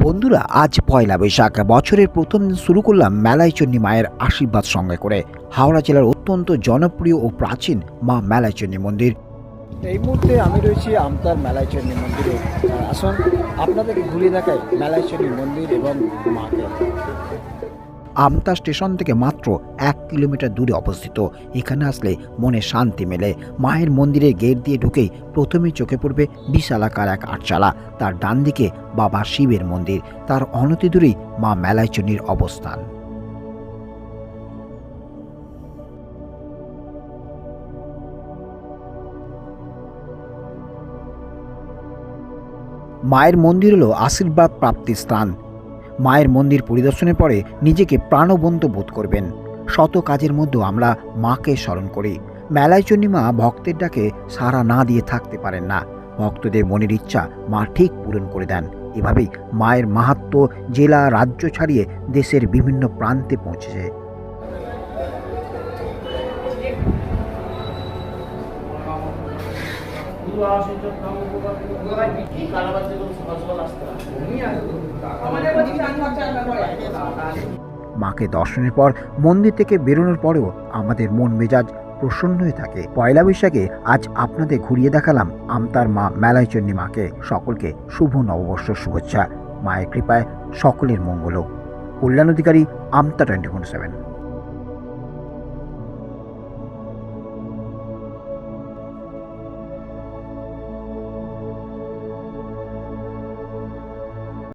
বন্ধুরা, আজ পয়লা বৈশাখ। বছরের প্রথম দিন শুরু করলাম মেলাইচন্ডী মায়ের আশীর্বাদ সঙ্গে করে। হাওড়া জেলার অত্যন্ত জনপ্রিয় ও প্রাচীন মা মেলাইচন্ডী মন্দির। এই মুহূর্তে আমি রয়েছি আমতার মেলাইচন্ডী মন্দিরে। আসুন আপনাদেরকে ঘুরিয়ে দেখাই মেলাইচন্ডী মন্দির এবং মাকে। আমতা স্টেশন থেকে মাত্র এক কিলোমিটার দূরে অবস্থিত। এখানে আসলে মনে শান্তি মেলে। মায়ের মন্দিরের গেট দিয়ে ঢুকেই প্রথমেই চোখে পড়বে বিশালাকার এক আটচালা, তার ডান দিকে বাবা শিবের মন্দির, তার অনতি দূরেই মা মেলাইচন্ডীর অবস্থান। মায়ের মন্দির হলো আশীর্বাদ প্রাপ্তির স্থান। মায়ের মন্দির পরিদর্শনের পরে নিজেকে প্রাণবন্ত বোধ করবেন। শত কাজের মধ্যেও আমরা মাকে স্মরণ করি। মেলায় চণ্ডীমা ভক্তের ডাকে সাড়া না দিয়ে থাকতে পারেন না। ভক্তদের মনের ইচ্ছা মা ঠিক পূরণ করে দেন। এভাবেই মায়ের মাহাত্ম্য জেলা রাজ্য ছাড়িয়ে দেশের বিভিন্ন প্রান্তে পৌঁছেছে। মাকে দর্শনের পর মন্দির থেকে বেরোনোর পরেও আমাদের মন মেজাজ প্রসন্ন হয়ে থাকে। পয়লা বৈশাখে আজ আপনাদের ঘুরিয়ে দেখালাম আমতার মা মেলাইচন্ডী মাকে। সকলকে শুভ নববর্ষ শুভেচ্ছা। মায়ের কৃপায় সকলের মঙ্গল কল্যাণ অধিকারী আমতা টোয়েন্টি ফোর সেভেন।